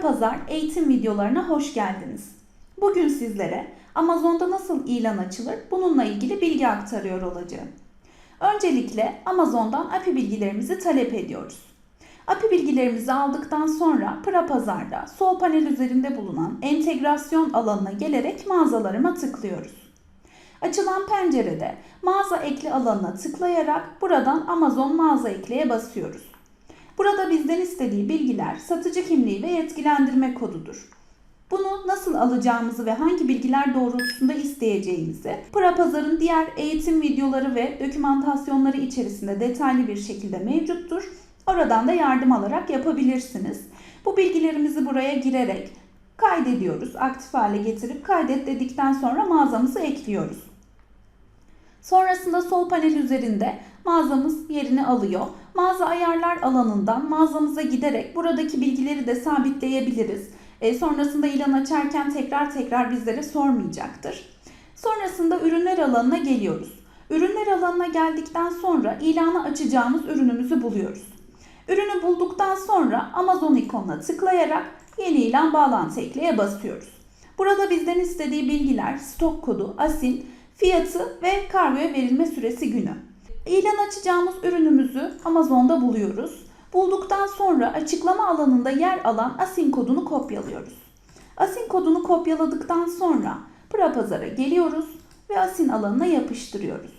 Pazar eğitim videolarına hoş geldiniz. Bugün sizlere Amazon'da nasıl ilan açılır bununla ilgili bilgi aktarıyor olacağım. Öncelikle Amazon'dan API bilgilerimizi talep ediyoruz. API bilgilerimizi aldıktan sonra Pazar'da sol panel üzerinde bulunan entegrasyon alanına gelerek mağazalarıma tıklıyoruz. Açılan pencerede mağaza ekle alanına tıklayarak buradan Amazon mağaza ekleye basıyoruz. Burada bizden istediği bilgiler satıcı kimliği ve yetkilendirme kodudur. Bunu nasıl alacağımızı ve hangi bilgiler doğrultusunda isteyeceğimizi Pazar'ın diğer eğitim videoları ve dokümantasyonları içerisinde detaylı bir şekilde mevcuttur. Oradan da yardım alarak yapabilirsiniz. Bu bilgilerimizi buraya girerek kaydediyoruz. Aktif hale getirip kaydet dedikten sonra mağazamızı ekliyoruz. Sonrasında sol panel üzerinde mağazamız yerini alıyor. Mağaza ayarlar alanından mağazamıza giderek buradaki bilgileri de sabitleyebiliriz. E, sonrasında ilan açarken tekrar tekrar bizlere sormayacaktır. Sonrasında ürünler alanına geliyoruz. Ürünler alanına geldikten sonra ilanı açacağımız ürünümüzü buluyoruz. Ürünü bulduktan sonra Amazon ikonuna tıklayarak yeni ilan bağlantı ekleye basıyoruz. Burada bizden istediği bilgiler, stok kodu, asin, fiyatı ve kargoya verilme süresi günü. İlan açacağımız ürünümüzü Amazon'da buluyoruz. Bulduktan sonra açıklama alanında yer alan asin kodunu kopyalıyoruz. Asin kodunu kopyaladıktan sonra Pazar'a geliyoruz ve asin alanına yapıştırıyoruz.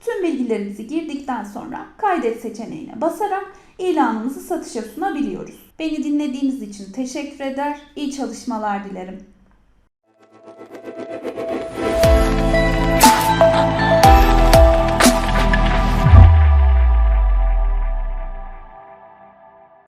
Tüm bilgilerimizi girdikten sonra kaydet seçeneğine basarak ilanımızı satışa sunabiliyoruz. Beni dinlediğiniz için teşekkür eder, iyi çalışmalar dilerim.